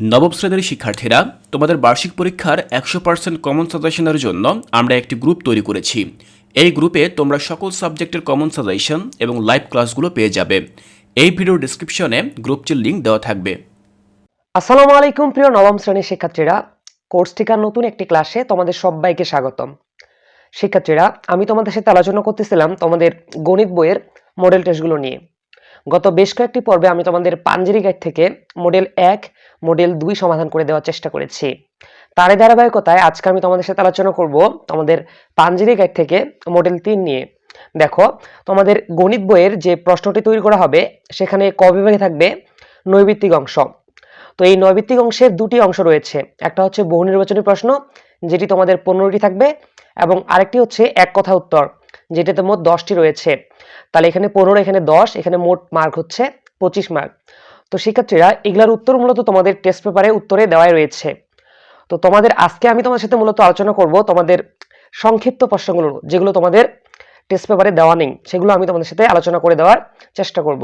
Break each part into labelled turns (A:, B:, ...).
A: নবম শ্রেণির শিক্ষার্থীরা, তোমাদের বার্ষিক পরীক্ষার একশো পার্সেন্ট কমন সাজেশনের জন্য আমরা একটি গ্রুপ তৈরি করেছি। এই গ্রুপে তোমরা সকল সাবজেক্টের কমন সাজেশন এবং লাইভ ক্লাসগুলো পেয়ে যাবে। এই ভিডিওর ডিসক্রিপশনে গ্রুপটির লিঙ্ক দেওয়া থাকবে।
B: আসসালামু আলাইকুম প্রিয় নবম শ্রেণির শিক্ষার্থীরা। কোর্স টিকার নতুন একটি ক্লাসে তোমাদের সবাইকে স্বাগতম। শিক্ষার্থীরা, আমি তোমাদের সাথে আলোচনা করতেছিলাম তোমাদের গণিত বইয়ের মডেল টেস্টগুলো নিয়ে। গত বেশ কয়েকটি পর্বে আমি তোমাদের পাঞ্জেরি গাইড থেকে মডেল এক মডেল দুই সমাধান করে দেওয়ার চেষ্টা করেছি। তারই ধারাবাহিকতায় আজকে আমি তোমাদের সাথে আলোচনা করব তোমাদের পাঞ্জেরি গাইড থেকে মডেল তিন নিয়ে। দেখো, তোমাদের গণিত বইয়ের যে প্রশ্নটি তৈরি করা হবে, সেখানে ক বিভাগে থাকবে নৈবিত্তিক অংশ। তো এই নৈবিত্তিক অংশের দুটি অংশ রয়েছে। একটা হচ্ছে বহু নির্বাচনী প্রশ্ন, যেটি তোমাদের পনেরোটি থাকবে, এবং আরেকটি হচ্ছে এক কথা উত্তর, যেটিতে মোট দশটি রয়েছে। তাহলে এখানে পনেরো, এখানে দশ, এখানে মোট মার্ক হচ্ছে পঁচিশ মার্ক তো শিক্ষার্থীরা, এগুলার উত্তর মূলত তোমাদের টেস্ট পেপারে উত্তরে দেওয়াই রয়েছে। তো তোমাদের আজকে আমি তোমার সাথে মূলত আলোচনা করব তোমাদের সংক্ষিপ্ত প্রশ্নগুলো, যেগুলো তোমাদের টেস্ট পেপারে দেওয়া নেই, সেগুলো আমি তোমাদের সাথে আলোচনা করে দেওয়ার চেষ্টা করব।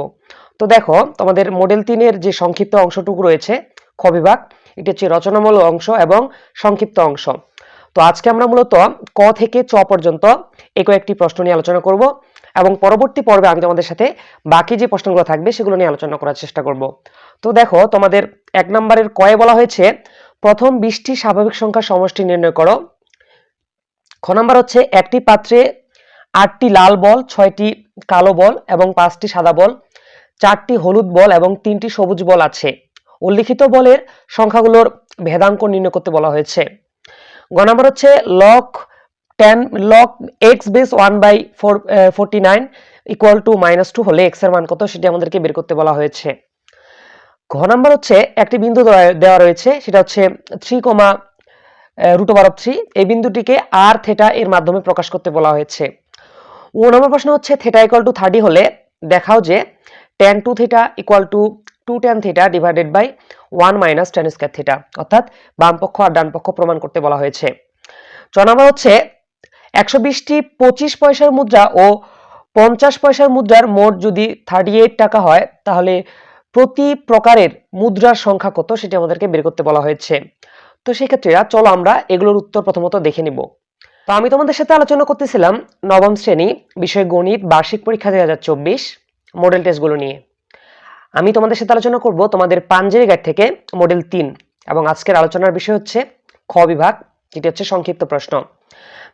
B: তো দেখো, তোমাদের মডেল তিনের যে সংক্ষিপ্ত অংশটুকু রয়েছে, খ এটি হচ্ছে রচনামূলক অংশ এবং সংক্ষিপ্ত অংশ। তো আজকে আমরা মূলত ক থেকে চ পর্যন্ত এই কয়েকটি প্রশ্ন নিয়ে আলোচনা করব। এবং পরবর্তী পর্বে আমি তোমাদের সাথে বাকি যে প্রশ্নগুলো থাকবে সেগুলো নিয়ে আলোচনা করার চেষ্টা করব। তো দেখো, তোমাদের এক নম্বরের কয়ে বলা হয়েছে, প্রথম বিশটি স্বাভাবিক সংখ্যার সমষ্টি নির্ণয় করো। খ নাম্বার হচ্ছে, একটি পাত্রে আটটি লাল বল, ছয়টি কালো বল এবং পাঁচটি সাদা বল, চারটি হলুদ বল এবং তিনটি সবুজ বল আছে। উল্লিখিত বলের সংখ্যাগুলোর ভেদাঙ্ক নির্ণয় করতে বলা হয়েছে। গ নাম্বার হচ্ছে, log ten log x base one by four forty nine equal to minus two হলে এক্সের মান কত সেটি আমাদেরকে বের করতে বলা হয়েছে। ঘ নাম্বার হচ্ছে একটি বিন্দু দেওয়া রয়েছে, সেটা হচ্ছে three comma root over of three এই বিন্দুটিকে আর থেটা এর মাধ্যমে প্রকাশ করতে বলা হয়েছে। ও নম্বর প্রশ্ন হচ্ছে থেটা ইকুয়াল টু থার্টি হলে দেখাও যে tan two theta equal to two tan theta divided by one minus tan square theta অর্থাৎ বাম পক্ষ আর ডান পক্ষ প্রমাণ করতে বলা হয়েছে। ছ নম্বর হচ্ছে একশো বিশটি পঁচিশ পয়সার মুদ্রা ও পঞ্চাশ পয়সার মুদ্রার মোট যদি থার্টি এইট টাকা হয়, তাহলে প্রতি প্রকারের মুদ্রার সংখ্যা কত সেটি আমাদেরকে বের করতে বলা হয়েছে। তো সেক্ষেত্রে চলো আমরা এগুলোর উত্তর প্রথমত দেখে নিব। তো আমি তোমাদের সাথে আলোচনা করতেছিলাম নবম শ্রেণি, বিষয় গণিত, বার্ষিক পরীক্ষা দুই হাজার চব্বিশ মডেল টেস্টগুলো নিয়ে। আমি তোমাদের সাথে আলোচনা করব তোমাদের পাঞ্জেরি গাইড থেকে মডেল তিন, এবং আজকের আলোচনার বিষয় হচ্ছে খ বিভাগ, যেটি হচ্ছে সংক্ষিপ্ত প্রশ্ন।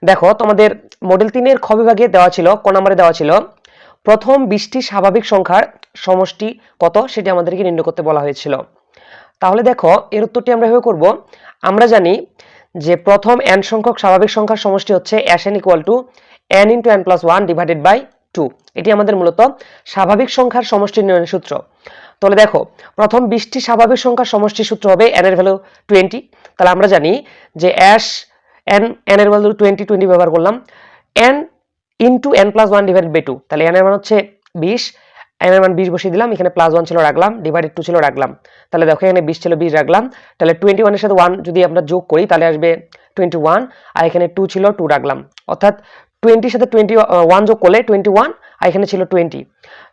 B: দেখো, তোমাদের মডেল তিনের খ বিভাগে দেওয়া ছিল, ক নম্বরে দেওয়া ছিল, প্রথম বিশটি স্বাভাবিক সংখ্যার সমষ্টি কত সেটি আমাদেরকে নির্ণয় করতে বলা হয়েছিল। তাহলে দেখো, এর উত্তরটি আমরা এভাবে করব। আমরা জানি যে প্রথম এন সংখ্যক স্বাভাবিক সংখ্যার সমষ্টি হচ্ছে S N equal to N into N plus one divided by two এটি আমাদের মূলত স্বাভাবিক সংখ্যার সমষ্টি নির্ণয়ের সূত্র। তাহলে দেখো, প্রথম বিশটি স্বাভাবিক সংখ্যার সমষ্টি সূত্র হবে এন এর ভ্যালু টোয়েন্টি তাহলে আমরা জানি যে অ্যাশ এন এন এর ভ্যালু টোয়েন্টি টোয়েন্টি ব্যবহার করলাম। N into N plus one divided by two তাহলে এন এর মান হচ্ছে বিশ এন এর মান বিশ বসিয়ে দিলাম, এখানে প্লাস ওয়ান ছিল রাখলাম ডিভাইডেড টু ছিল রাখলাম। তাহলে দেখো এখানে বিশ ছিল বিশ রাখলাম, তাহলে টোয়েন্টি ওয়ানের সাথে ওয়ান যদি আমরা যোগ করি, তাহলে আসবে টোয়েন্টি ওয়ান আর এখানে টু ছিল টু রাখলাম। অর্থাৎ টোয়েন্টির সাথে টোয়েন্টি ওয়ান যোগ করলে টোয়েন্টি ওয়ান আর এখানে ছিল টোয়েন্টি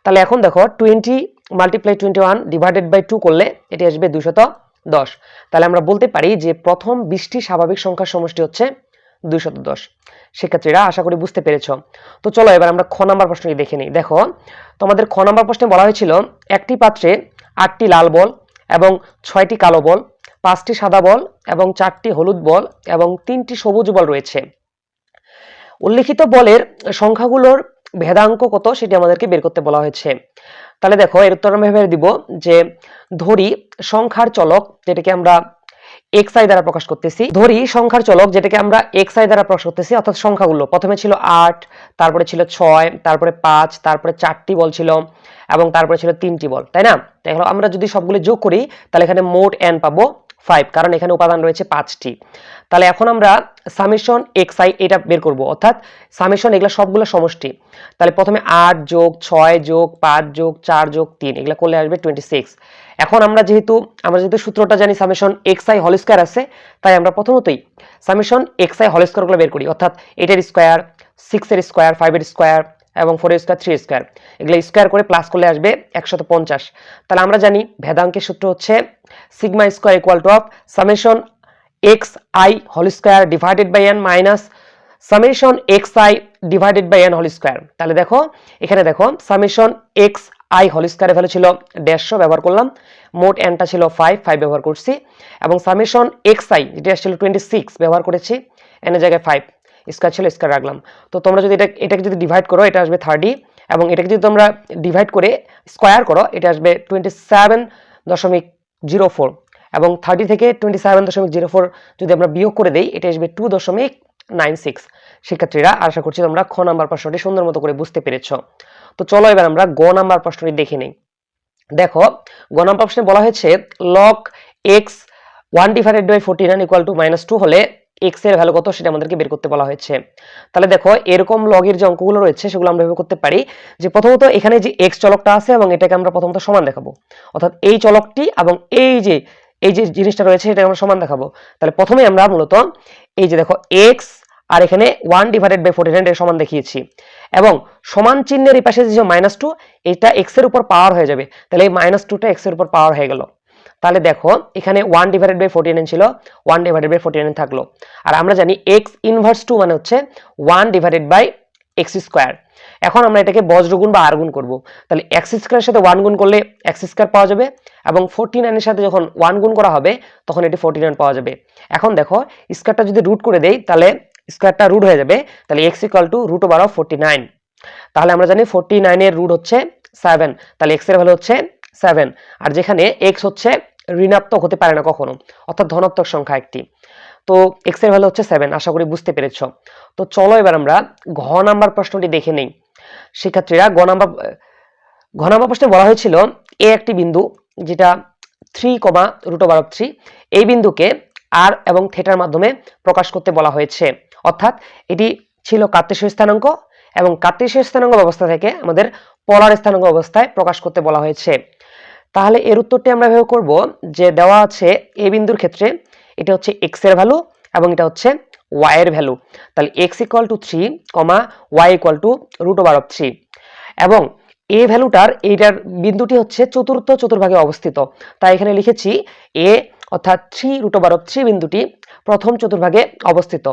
B: তাহলে এখন দেখো twenty multiply twenty one divided by two করলে, এটি আসবে দুশত দশ। তাহলে আমরা বলতে পারি যে প্রথম বিশটি স্বাভাবিক সংখ্যার সমষ্টি হচ্ছে দুইশত দশ। শিক্ষার্থীরা, আশা করি বুঝতে পেরেছ। তো চলো এবার আমরা খ নাম্বার প্রশ্নটি দেখে নিই। দেখো, তোমাদের খ নাম্বার প্রশ্নে বলা হয়েছিল, একটি পাত্রে আটটি লাল বল এবং ছয়টি কালো বল, পাঁচটি সাদা বল এবং চারটি হলুদ বল এবং তিনটি সবুজ বল রয়েছে। উল্লিখিত বলের সংখ্যাগুলোর ভেদাঙ্ক কত সেটি আমাদেরকে বের করতে বলা হয়েছে। তাহলে দেখো, এর উত্তর আমরা ভেবে দিব যে, ধরি সংখ্যার চলক যেটাকে আমরা এক্স আই দ্বারা প্রকাশ করতেছি, ধরি সংখ্যার চলক যেটাকে আমরা এক্স আই দ্বারা প্রকাশ করতেছি, অর্থাৎ সংখ্যাগুলো। প্রথমে ছিল আট, তারপরে ছিল ছয়, তারপরে পাঁচ, তারপরে চারটি বল ছিল এবং তারপরে ছিল তিনটি বল, তাই না? দেখো আমরা যদি সবগুলো যোগ করি, তাহলে এখানে মোট এন পাবো ফাইভ কারণ এখানে উপাদান রয়েছে পাঁচটি। তাহলে এখন আমরা সামেশন এক্স আই এটা বের করব। অর্থাৎ সামেশন এগুলো সবগুলো সমষ্টি। তাহলে প্রথমে আট যোগ ছয় যোগ পাঁচ যোগ চার যোগ তিন, এগুলো করলে আসবে টোয়েন্টি সিক্স এখন আমরা যেহেতু আমরা যেহেতু সূত্রটা জানি সামেশন এক্স আই হল স্কোয়ার আছে, তাই আমরা প্রথমতই সামেশন এক্স আই হল স্কোয়ারগুলো বের করি। অর্থাৎ এটার স্কোয়ার স্কোয়ার ফাইভের স্কোয়ার এবং ফোর স্কোয়ার থ্রি স্কোয়ার এগুলো স্কোয়ার করে প্লাস করলে আসবে একশত পঞ্চাশ। তাহলে আমরা জানি ভেদাঙ্কের সূত্র হচ্ছে sigma square equal to of summation x i whole square divided by N minus summation x i divided by N whole square তাহলে দেখো, এখানে দেখো সামেশন এক্স আই হোল স্কোয়ারের ভ্যালু ছিল দেড়শো, ব্যবহার করলাম। মোট এনটা ছিল ফাইভ ফাইভ ব্যবহার করছি। এবং সামেশন এক্স আই যেটা ছিল টোয়েন্টি সিক্স ব্যবহার করেছি। এনের জায়গায় ফাইভ স্কোয়ার ছিল স্কোয়ার রাখলাম। তো তোমরা যদি এটা, এটাকে যদি ডিভাইড করো, এটা আসবে থার্টি এবং এটাকে যদি তোমরা ডিভাইড করে স্কোয়ার করো, এটা আসবে টোয়েন্টি সেভেন দশমিক জিরো ফোর এবং থার্টি থেকে টোয়েন্টি সেভেন দশমিক জিরো ফোর যদি আমরা বিয়োগ করে দিই, এটা আসবে টু দশমিক নাইন সিক্স শিক্ষার্থীরা, আশা করছি তোমরা খ নাম্বার প্রশ্নটি সুন্দর মতো করে বুঝতে পেরেছ। তো চলো এবার আমরা গ নাম্বার প্রশ্নটি দেখে নিই। দেখো, গ নাম্বার প্রশ্নে বলা হয়েছে log x one divided by forty nine equal to minus two হলে এক্সের ভ্যালু কত সেটা আমাদেরকে বের করতে বলা হয়েছে। তাহলে দেখো, এরকম লগের যে অঙ্কগুলো রয়েছে, সেগুলো আমরা করতে পারি যে প্রথমত এখানে যে এক্স চলকটা আছে এবং এটাকে আমরা প্রথমত সমান দেখাবো। অর্থাৎ এই চলকটি এবং এই যে এই যে জিনিসটা রয়েছে এটাকে আমরা সমান দেখাবো। তাহলে প্রথমে আমরা মূলত এই যে দেখো এক্স আর এখানে ওয়ান ডিভাইডেড বাই ফোর্টি সমান দেখিয়েছি। এবং সমান চিহ্নের এই পাশে যে মাইনাস টু এটা এক্সের উপর পাওয়ার হয়ে যাবে। তাহলে এই মাইনাস টুটা এক্সের উপর পাওয়ার হয়ে গেল। তাহলে দেখো, এখানে ওয়ান ডিভাইডেড বাই ফোর্টি ছিল ওয়ান ডিভাইডেড বাই ফোর্টি থাকল। আর আমরা জানি এক্স ইনভার্স টু মানে হচ্ছে one divided by x square এখন আমরা এটাকে বজ্রগুণ বা আর গুণ করব। তাহলে এক্স স্কোয়ারের সাথে ওয়ান গুণ করলে এক্স স্কোয়ার পাওয়া যাবে, এবং ফোরটি নাইনের সাথে যখন ওয়ান গুণ করা হবে, তখন এটি ফোরটি নাইন পাওয়া যাবে। এখন দেখো স্কোয়ারটা যদি রুট করে দেই, তাহলে স্কোয়ারটা রুট হয়ে যাবে, তাহলে x equal to root over of forty nine তাহলে আমরা জানি ফোরটি নাইনের রুট হচ্ছে সেভেন তাহলে এক্সের ভ্যালু হচ্ছে সেভেন আর যেখানে এক্স হচ্ছে ঋণাত্মক হতে পারে না কখনো, অর্থাৎ ধনাত্মক সংখ্যা একটি। তো এক্সের ভ্যালু হচ্ছে সেভেন আশা করি বুঝতে পেরেছ। তো চলো এবার আমরা ঘ নাম্বার প্রশ্নটি দেখে নেই। শিক্ষার্থীরা গ নাম্বার, ঘ নাম্বার প্রশ্নে বলা হয়েছিল এ একটি বিন্দু যেটা three comma root over of three এই বিন্দুকে আর এবং থেটার মাধ্যমে প্রকাশ করতে বলা হয়েছে। অর্থাৎ এটি ছিল কার্তেশীয় স্থানাঙ্ক এবং কার্তেশীয় স্থানাঙ্ক ব্যবস্থা থেকে আমাদের পলার স্থানাঙ্ক অবস্থায় প্রকাশ করতে বলা হয়েছে। তাহলে এর উত্তরটি আমরা এভাবে করব যে দেওয়া আছে এ বিন্দুর ক্ষেত্রে, এটা হচ্ছে এক্সের ভ্যালু এবং এটা হচ্ছে ওয়াই এর ভ্যালু তাহলে x equal to three comma y equal to root over of three এবং এ ভ্যালুটার এইটার বিন্দুটি হচ্ছে চতুর্থ চতুর্ভাগে অবস্থিত। তাই এখানে লিখেছি এ অর্থাৎ three root over of three বিন্দুটি প্রথম চতুর্ভাগে অবস্থিত।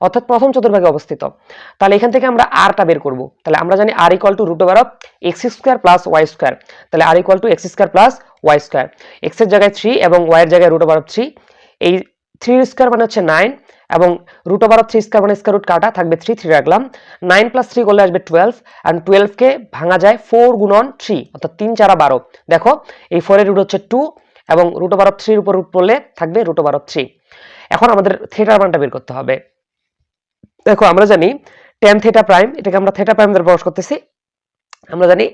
B: অর্থাৎ প্রথম চতুর্ভাগে অবস্থিত। তাহলে এখান থেকে আমরা আরটা বের করব। তাহলে আমরা জানি R equal to root over of x square plus y square তাহলে R equal to x square plus y square এক্সের জায়গায় থ্রি এবং ওয়াই এর জায়গায় রুট ওভার অফ থ্রি এই থ্রি স্কোয়ার মানে হচ্ছে নাইন এবং root over of three square মানে স্কোয়ার রুট কাটা, থাকবে থ্রি থ্রি রাখলাম। নাইন প্লাস থ্রি করলে আসবে টুয়েলভ অ্যান্ড টুয়েলভকে ভাঙা যায় ফোর গুণন থ্রি অর্থাৎ তিন, চারা, বারো। দেখো, এই ফোরের রুট হচ্ছে টু এবং রুট ওভার অফ থ্রির উপর রুট পড়লে থাকবে রুট ওভার অফ থ্রি এখন আমাদের থিয়েটার মানটা বের করতে হবে। দেখো, আমরা জানি টেন থিটা প্রাইম এটাকে আমরা থিটা প্রাইম দ্বারা প্রকাশ করতেছি। আমরা জানি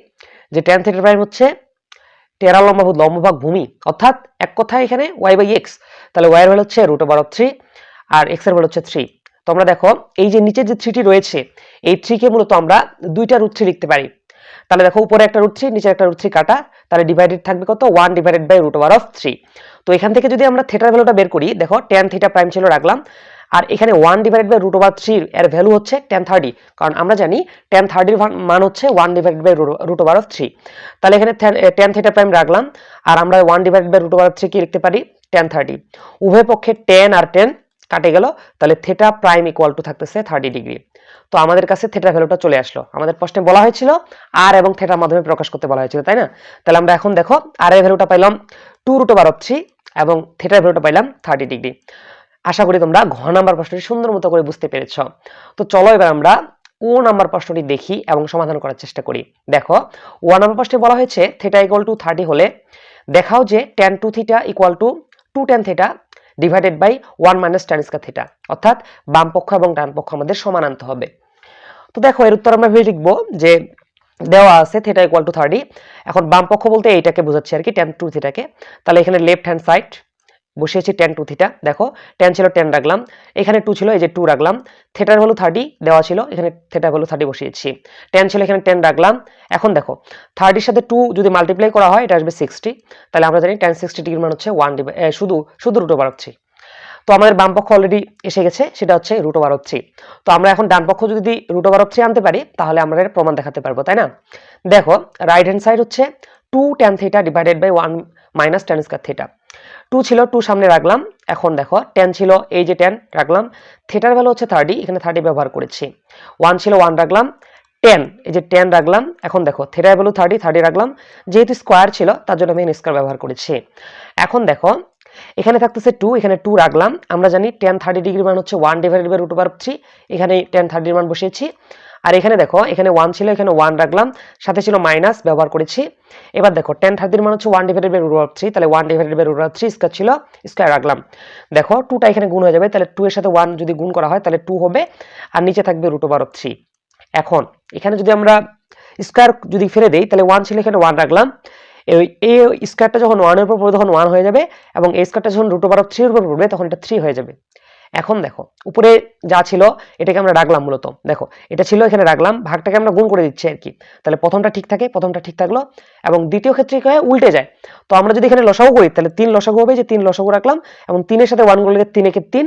B: যে টেন থিটা প্রাইম হচ্ছে টেরা লম্বাভূত লম্বভাগ ভূমি। অর্থাৎ এক কথায় এখানে ওয়াই বাই এক্স তাহলে ওয়াই এর ভ্যালু হচ্ছে রুট ওভার অফ থ্রি আর এক্সের ভ্যালু হচ্ছে থ্রি তো আমরা দেখো, এই যে নিচের যে থ্রিটি রয়েছে, এই থ্রিকে মূলত আমরা দুইটা রুট থ্রি লিখতে পারি। তাহলে দেখো, উপরে একটা রুট থ্রি নিচে একটা রুট থ্রি কাটা, তাহলে ডিভাইডেড থাকবে কত? One divided by root over of three তো এখান থেকে যদি আমরা থিটার ভ্যালুটা বের করি, দেখো টেন থিটা প্রাইম ছিল রাখলাম। আর এখানে one divided by root over three এর ভ্যালু হচ্ছে টেন থার্টি কারণ আমরা জানি টেন থার্টির মান হচ্ছে one divided by root over of three তাহলে এখানে টেন থিটা প্রাইম রাখলাম, আর আমরা one divided by root over three কি লিখতে পারি? টেন থার্টি উভয় পক্ষে টেন আর টেন কাটে গেল, তাহলে থেটা প্রাইম ইকুয়াল টু থাকতেছে থার্টি ডিগ্রি তো আমাদের কাছে থেটা ভ্যালুটা চলে আসলো। আমাদের প্রশ্নে বলা হয়েছিল আর এবং থেটার মাধ্যমে প্রকাশ করতে বলা হয়েছিল, তাই না? তাহলে আমরা এখন দেখো আর এর ভ্যালুটা পাইলাম two root over of three এবং থেটার ভ্যালুটা পাইলাম থার্টি ডিগ্রি আশা করি তোমরা ঘ নাম্বার প্রশ্নটি সুন্দর মতো করে বুঝতে পেরেছ। তো চলো এবার আমরা ও নাম্বার প্রশ্নটি দেখি এবং সমাধান করার চেষ্টা করি। দেখো, ও নাম্বার প্রশ্নে বলা হয়েছে থেটা ইকুয়াল টু থার্টি হলে দেখাও যে tan two theta equal to two tan theta divided by one minus tan square theta অর্থাৎ বাম পক্ষ এবং ডান পক্ষ আমাদের সমান আনতে হবে। তো দেখো, এর উত্তর আমরা ভেবে লিখব যে দেওয়া আছে থেটা ইকুয়াল টু থার্টি এখন বাম পক্ষ বলতে এইটাকে বোঝাচ্ছে আর কি টেন টু থিটাকে তাহলে এখানে লেফট হ্যান্ড সাইড বসিয়েছি টেন টু থিটা দেখো টেন ছিল টেন রাখলাম। এখানে টু ছিল, এই যে টু রাখলাম। থেটার হলো থার্টি দেওয়া ছিল, এখানে থেটার হলো থার্টি বসিয়েছি। টেন ছিল এখানে টেন রাখলাম। এখন দেখো থার্টির সাথে টু যদি মাল্টিপ্লাই করা হয়, এটা আসবে সিক্সটি তাহলে আমরা জানি টেন সিক্সটি ডিগ্রির মান হচ্ছে ওয়ান শুধু শুধু রুট ওভার থ্রি তো আমাদের বাম পক্ষ অলরেডি এসে গেছে, সেটা হচ্ছে রুট ওভার থ্রি তো আমরা এখন ডান পক্ষ যদি রুট ওভার থ্রি আনতে পারি, তাহলে আমরা এর প্রমাণ দেখাতে পারব, তাই না? দেখো রাইট হ্যান্ড সাইড হচ্ছে two tan theta divided by one minus tan square theta two ছিল টু সামনে রাখলাম। এখন দেখো টেন ছিল, এই যে টেন রাখলাম। থিটার ভ্যালু হচ্ছে থার্টি এখানে থার্টি ব্যবহার করেছি। ওয়ান ছিল ওয়ান রাখলাম। টেন এই যে টেন রাখলাম। এখন দেখো থিটার ভ্যালু থার্টি থার্টি রাখলাম। যেহেতু স্কোয়ার ছিল, তার জন্য আমি স্কোয়ার ব্যবহার করেছি। এখন দেখো, এখানে থাকতেছে টু এখানে টু রাখলাম। আমরা জানি টেন থার্টি ডিগ্রি মান হচ্ছে one divided by root over three এখানে টেন থার্টির মান বসিয়েছি। আর এখানে দেখো, এখানে ওয়ান ছিল, এখানে ওয়ান রাখলাম, সাথে ছিল মাইনাস ব্যবহার করেছি। এবার দেখো টেন থার্টির মান হচ্ছে one divided by root over three তাহলে one divided by root over three square ছিল স্কোয়ার রাখলাম। দেখো টুটা এখানে গুণ হয়ে যাবে, তাহলে টু এর সাথে ওয়ান যদি গুণ করা হয়, তাহলে টু হবে, আর নিচে থাকবে রুট ওভার থ্রি এখন, এখানে যদি আমরা স্কোয়ার যদি ফেলে দেই, তাহলে ওয়ান ছিল, এখানে ওয়ান রাখলাম। এই স্কোয়ারটা যখন ওয়ানের উপর পড়বে, তখন ওয়ান হয়ে যাবে, এবং এই স্কোয়ারটা যখন রুট ওভার অফ থ্রির উপর পড়বে, তখন এটা থ্রি হয়ে যাবে। এখন দেখো, উপরে যা ছিল, এটাকে আমরা রাখলাম মূলত। দেখো, এটা ছিল, এখানে রাখলাম, ভাগটাকে আমরা গুণ করে দিচ্ছি আর কি। তাহলে প্রথমটা ঠিক থাকে, প্রথমটা ঠিক থাকল এবং দ্বিতীয় ক্ষেত্রে কি হয়? উল্টে যায়। তো আমরা যদি এখানে লসাগু করি, তাহলে তিন লসাগু হবে যে তিন লসাগু রাখলাম এবং তিনের সাথে ওয়ান করলে তিন একে তিন।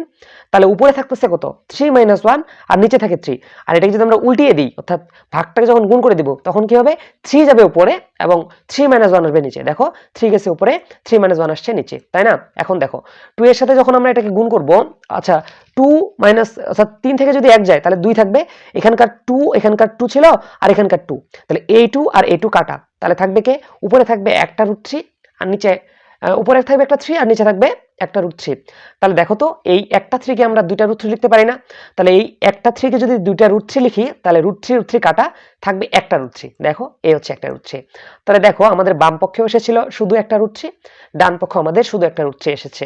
B: তাহলে উপরে থাকতেছে কত? থ্রি মাইনাস ওয়ান আর নিচে থাকে থ্রি আর এটাকে যদি আমরা উল্টিয়ে দিই, অর্থাৎ ভাগটাকে যখন গুণ করে দিব, তখন কি হবে? থ্রি যাবে উপরে এবং থ্রি মাইনাস ওয়ান আসবে নিচে। দেখো থ্রি গেছে উপরে থ্রি মাইনাস ওয়ান আসছে নিচে। তাই না? এখন দেখো টু এর সাথে যখন আমরা এটাকে গুণ করব আচ্ছা টু মাইনাস অর্থাৎ তিন থেকে যদি এক যায়, তাহলে দুই থাকবে। এখানকার টু এখানকার টু ছিল আর এখানকার টু তাহলে এই টু আর এই টু কাটা। তাহলে থাকবে কে? উপরে থাকবে একটা রুট থ্রি আর নিচে উপরে থাকবে একটা থ্রি আর নিচে থাকবে একটা রুট থ্রি তাহলে দেখো তো, এই একটা থ্রিকে আমরা দুইটা রুট থ্রি লিখতে পারি না। তাহলে এই একটা থ্রিকে যদি দুইটা রুট থ্রি লিখি, তাহলে রুট থ্রি রুট থ্রি কাটা থাকবে একটা রুট থ্রি দেখো এই হচ্ছে একটা রুট থ্রি তাহলে দেখো, আমাদের বাম পক্ষেও এসেছিল শুধু একটা রুট থ্রি ডান পক্ষ আমাদের শুধু একটা রুট থ্রি এসেছে।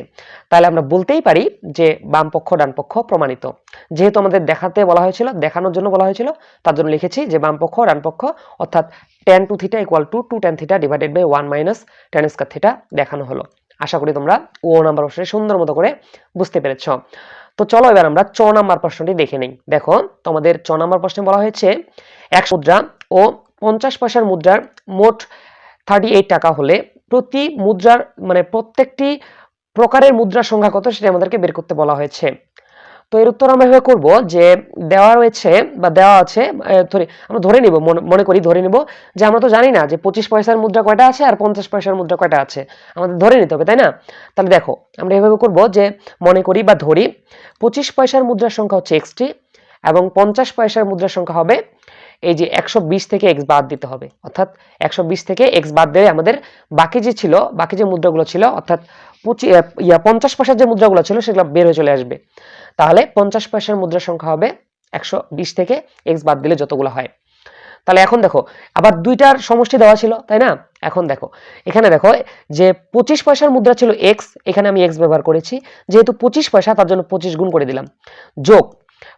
B: তাহলে আমরা বলতেই পারি যে বাম পক্ষ, ডান পক্ষ প্রমাণিত। যেহেতু আমাদের দেখাতে বলা হয়েছিল, দেখানোর জন্য বলা হয়েছিল, তার জন্য লিখেছি যে বাম পক্ষ, ডান পক্ষ, অর্থাৎ tan two theta equal to two tan theta divided by one minus tan square theta দেখানো হলো। আশা করি তোমরা ও নাম্বার প্রশ্নটি সুন্দর মতো করে বুঝতে পেরেছ। তো চলো এবার আমরা চ নাম্বার প্রশ্নটি দেখে নিই। দেখো, তোমাদের চ নাম্বার প্রশ্নে বলা হয়েছে, এক মুদ্রা ও পঞ্চাশ পয়সার মুদ্রার মোট থার্টি এইট টাকা হলে প্রতি মুদ্রার মানে প্রত্যেকটি প্রকারের মুদ্রার সংখ্যা কত সেটা আমাদেরকে বের করতে বলা হয়েছে। তো এর উত্তর আমরা এভাবে করব যে দেওয়া রয়েছে বা দেওয়া আছে আমরা ধরে নিব মনে- করি ধরে নিব যে আমরা তো জানি না যে পঁচিশ পয়সার মুদ্রা কয়টা আছে আর পঞ্চাশ পয়সার মুদ্রা কয়টা আছে। আমাদের ধরে নিতে হবে তাই না? তাহলে দেখো আমরা এভাবে করব যে মনে করি বা ধরি পঁচিশ পয়সার মুদ্রার সংখ্যা হচ্ছে এক্সটি এবং পঞ্চাশ পয়সার মুদ্রার সংখ্যা হবে এই যে একশো বিশ থেকে এক্স বাদ দিতে হবে। অর্থাৎ একশো বিশ থেকে এক্স বাদ দিলে আমাদের বাকি যে ছিল বাকি যে মুদ্রাগুলো ছিল অর্থাৎ পঁচি আহ, ইয়া পঞ্চাশ পয়সার যে মুদ্রাগুলো ছিল সেগুলো বের হয়ে চলে আসবে। তাহলে পঞ্চাশ পয়সার মুদ্রার সংখ্যা হবে একশো বিশ থেকে এক্স বাদ দিলে যতগুলো হয়। তাহলে এখন দেখো, আবার দুইটার সমষ্টি দেওয়া ছিল, তাই না? এখন দেখো, এখানে দেখো যে পঁচিশ পয়সার মুদ্রা ছিল এক্স এখানে আমি এক্স ব্যবহার করেছি। যেহেতু পঁচিশ পয়সা, তার জন্য পঁচিশ গুণ করে দিলাম। যোগ,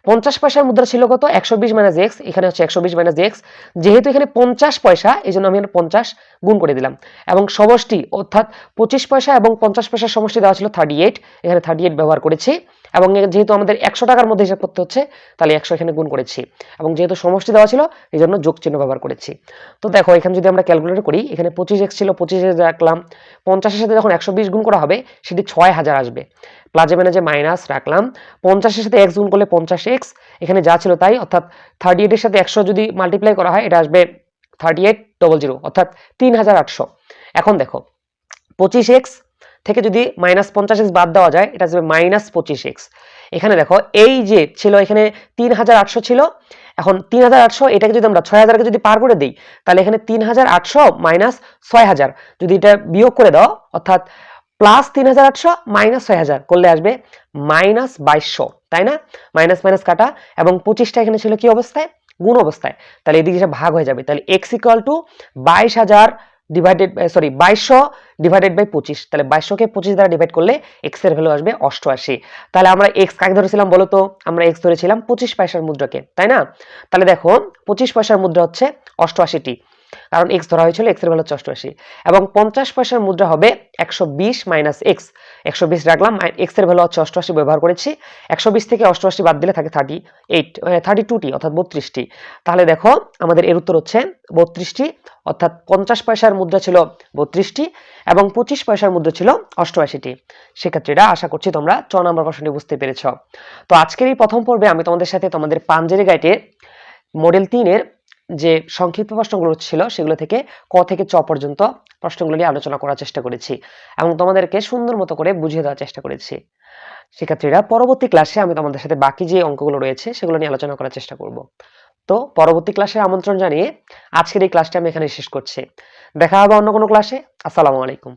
B: পঞ্চাশ পয়সার মুদ্রা ছিল কত? একশো বিশ মাইনাস এক্স এখানে হচ্ছে একশো বিশ মাইনাস এক্স যেহেতু এখানে পঞ্চাশ পয়সা এই জন্য আমি পঞ্চাশ গুণ করে দিলাম। এবং সমষ্টি, অর্থাৎ পঁচিশ পয়সা এবং পঞ্চাশ পয়সার সমষ্টি দেওয়া ছিল থার্টি এইট এখানে থার্টি এইট ব্যবহার করেছি। এবং যেহেতু আমাদের একশো টাকার মধ্যে হিসাব করতে হচ্ছে, তাহলে একশো এখানে গুণ করেছি। এবং যেহেতু সমষ্টি দেওয়া ছিল, এই জন্য যোগ চিহ্ন ব্যবহার করেছি। তো দেখো, এখানে যদি আমরা ক্যালকুলেট করি, এখানে পঁচিশ এক্স ছিল, পঁচিশ এক্স রাখলাম, পঞ্চাশের সাথে যখন একশো বিশ গুণ করা হবে, সেটি ছয় হাজার আসবে। প্লাজে ম্যানেজে মাইনাস রাখলাম, পঞ্চাশের সাথে এক্স গুণ করলে পঞ্চাশ এক্স, এখানে যা ছিল তাই, অর্থাৎ থার্টি এইটের সাথে একশো যদি মাল্টিপ্লাই করা হয়, এটা আসবে থার্টি এইট ডবল জিরো অর্থাৎ তিন হাজার আটশো। এখন দেখো, পঁচিশ এক্স থেকে যদি মাইনাস পঞ্চাশ এক্স বাদ দেওয়া যায়, এটা আসবে মাইনাস পঁচিশ এক্স। এখানে দেখো, এই যে ছিল এখানে তিন হাজার আটশো ছিল, এখন তিন হাজার আটশো, এটাকে যদি আমরা ছয় হাজারকে যদি পার করে দিই, তাহলে এখানে তিন হাজার আটশো মাইনাস ছয় হাজার। যদি এটা বিয়োগ করে দাও, অর্থাৎ প্লাস তিন হাজার আটশো মাইনাস ছয় হাজার, করলে আসবে মাইনাস বাইশশো, তাই না? মাইনাস মাইনাস কাটা, এবং পঁচিশটা এখানে ছিল কি অবস্থায়? গুণ অবস্থায়। তাহলে এদিকে ভাগ হয়ে যাবে। তাহলে এক্স ইকুয়াল টু বাইশ হাজার ডিভাইডেড সরি বাইশশো ডিভাইডেড বাই পঁচিশ। তাহলে বাইশশোকে পঁচিশ দ্বারা ডিভাইড করলে এক্সের ভ্যালু আসবে অষ্টআশি। তাহলে আমরা এক্স কাকে ধরেছিলাম বলো তো? আমরা এক্স ধরেছিলাম পঁচিশ পয়সার মুদ্রাকে, তাই না? তাহলে দেখো, পঁচিশ পয়সার মুদ্রা হচ্ছে অষ্টআশিটি। কারণ এক্স ধরা হয়েছিল এক্সের ভ্যালু হচ্ছে অষ্টআশি। এবং পঞ্চাশ পয়সার মুদ্রা হবে একশো বিশ মাইনাস এক্স একশো বিশ রাখলাম এক্সের ভ্যালু হচ্ছে অষ্টআশি ব্যবহার করেছি। একশো বিশ থেকে অষ্টআশি বাদ দিলে থাকে থার্টি এইট থার্টি টুটি অর্থাৎ বত্রিশটি। তাহলে দেখো, আমাদের এর উত্তর হচ্ছে বত্রিশটি, অর্থাৎ পঞ্চাশ পয়সার মুদ্রা ছিল বত্রিশটি, এবং পঁচিশ পয়সার মুদ্রা ছিল অষ্টআশিটি। শিক্ষার্থীরা আশা করছি তোমরা চ নম্বর প্রশ্নটি বুঝতে পেরেছ। তো আজকের এই প্রথম পর্বে আমি তোমাদের সাথে তোমাদের পাঞ্জেরি গাইডে মডেল তিনের যে সংক্ষিপ্ত প্রশ্নগুলো ছিল সেগুলো থেকে ক থেকে চ পর্যন্ত প্রশ্নগুলো নিয়ে আলোচনা করার চেষ্টা করেছি এবং তোমাদেরকে সুন্দর মতো করে বুঝিয়ে দেওয়ার চেষ্টা করেছি। শিক্ষার্থীরা, পরবর্তী ক্লাসে আমি তোমাদের সাথে বাকি যে অঙ্কগুলো রয়েছে সেগুলো নিয়ে আলোচনা করার চেষ্টা করব। তো পরবর্তী ক্লাসে আমন্ত্রণ জানিয়ে আজকের এই ক্লাসটা আমি এখানে শেষ করছি। দেখা হবে অন্য কোনো ক্লাসে। আসসালামু আলাইকুম।